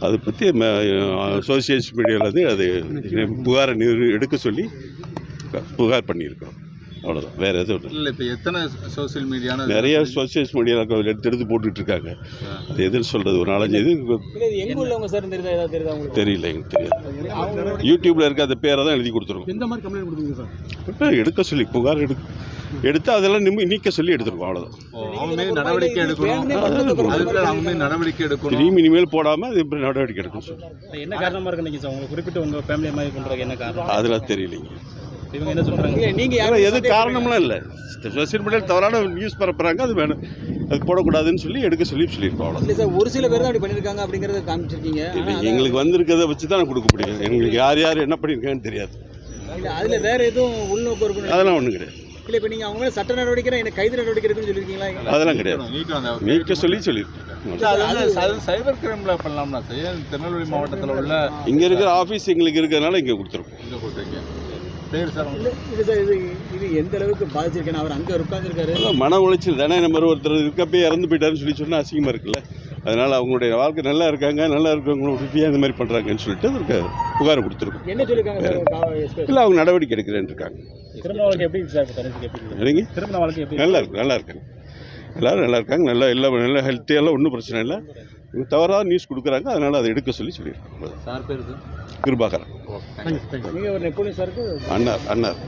அதை பற்றி சோசியல் மீடியாவில் வந்து அது புகாரை எடுக்க சொல்லி புகார் பண்ணியிருக்கோம். அவ்வளோதான் வேறு எதுவும் இல்லை. இப்போ எத்தனை சோஷியல் மீடியான நிறைய சோசியல் மீடியாவில் எடுத்து எடுத்து இருக்காங்க. அது எதுன்னு சொல்கிறது ஒரு நாலஞ்சு இது இல்லை இது எங்க உள்ளவங்க சார் தெரியுதா? ஏதாவது தெரியுதா உங்களுக்கு? தெரியல எங்களுக்கு தெரியாது. யூடியூப்பில் இருக்க அந்த பேரை தான் எழுதி கொடுத்துருக்கோம். எந்த மாதிரி கம்ப்ளைண்ட் கொடுத்தீங்க சார்? இப்போ எடுக்க சொல்லி புகார் எடு எடுத்து அதெல்லாம் நிம்மி நீக்க சொல்லி எடுத்துருக்கோம் அவ்வளோதான் நடவடிக்கை எடுக்கணும். நடவடிக்கை எடுக்கணும். திரும்பி இனிமேல் போடாமல் அது எப்படி நடவடிக்கை எடுக்கணும். சொல்லி என்ன காரணமா இருக்கு நீங்க சார்? உங்க குறிப்பிட்டு உங்க ஃபேமிலி மாதிரி பண்றதுக்கு என்ன காரணம்? அதெல்லாம் தெரியலைங்க. இவங்க என்ன சொல்றாங்க? இல்லை, நீங்க ஆனால் யாரும் எது காரணம்லாம் இல்லை. சோசியல் மீடியாவில் தவறான நியூஸ் பரப்புறாங்க அது வேணும். அது போடக்கூடாதுன்னு சொல்லி எடுக்க சொல்லி சொல்லியிருக்கோம் அவ்வளோ இல்லை சார் ஒரு சில பேர் தான் அப்படி பண்ணியிருக்காங்க அப்படிங்கிறத காமிச்சிருக்கீங்க. எங்களுக்கு வந்திருக்கிறத வச்சு தான் கொடுக்க முடியும். எங்களுக்கு யார் யார் என்ன பண்ணியிருக்காங்கன்னு தெரியாது. இல்ல அதுல வேற எதுவும் உள்நோக்கம் இருக்குன்னு அதெல்லாம் ஒன்றும் கிடையாது. இல்லை இப்போ நீங்கள் அவங்க சட்ட நடவடிக்கை எனக்கு கைது நடவடிக்கை இருக்குன்னு சொல்லியிருக்கீங்களா? அதெல்லாம் கிடையாது. நீக்க சொல்லி அது சைபர் கிரைமில் பண்ணலாம்னா சார். திருநெல்வேலி மாவட்டத்தில் உள்ள இங்கே இருக்கிற ஆஃபீஸ் எங்களுக்கு இருக்கிறதுனால இங்கே கொடுத்துருக்கோம். பேர் சார் இது இது எந்த அளவுக்கு பாதிச்சிருக்கேன் அவர் அங்கே உட்காந்துருக்காரு அதான் மன உளைச்சல் தானே நம்ம ஒருத்தர் இருக்கப்பே இறந்து போயிட்டாருன்னு சொல்லி சொன்னால் அசிங்கமாக இருக்குல்ல. அதனால் அவங்களுடைய வாழ்க்கை நல்லா இருக்காங்க நல்லா இருக்கிறவங்கள விட்டுட்டு இந்த மாதிரி பண்ணுறாங்கன்னு சொல்லிட்டு அதுக்கு புகார் கொடுத்துருக்கோம். என்ன சொல்லியிருக்காங்க இல்லை அவங்க நடவடிக்கை எடுக்கிறேன்னு இருக்காங்க. திருமண வாழ்க்கை எப்படி இருக்கு சார் இருக்கு? நல்லா இருக்கு நல்லா இருக்காங்க எல்லாரும் நல்லா இருக்காங்க நல்லா எல்லாம் நல்லா ஹெல்த்தியெல்லாம் ஒன்றும் பிரச்சனை இல்லை. தவறாக நியூஸ் கொடுக்குறாங்க அதனால் அதை எடுக்க சொல்லி சொல்லியிருக்கோம் சார் பேர் சார் கிருபாகரன். அண்ணார் அண்ணார்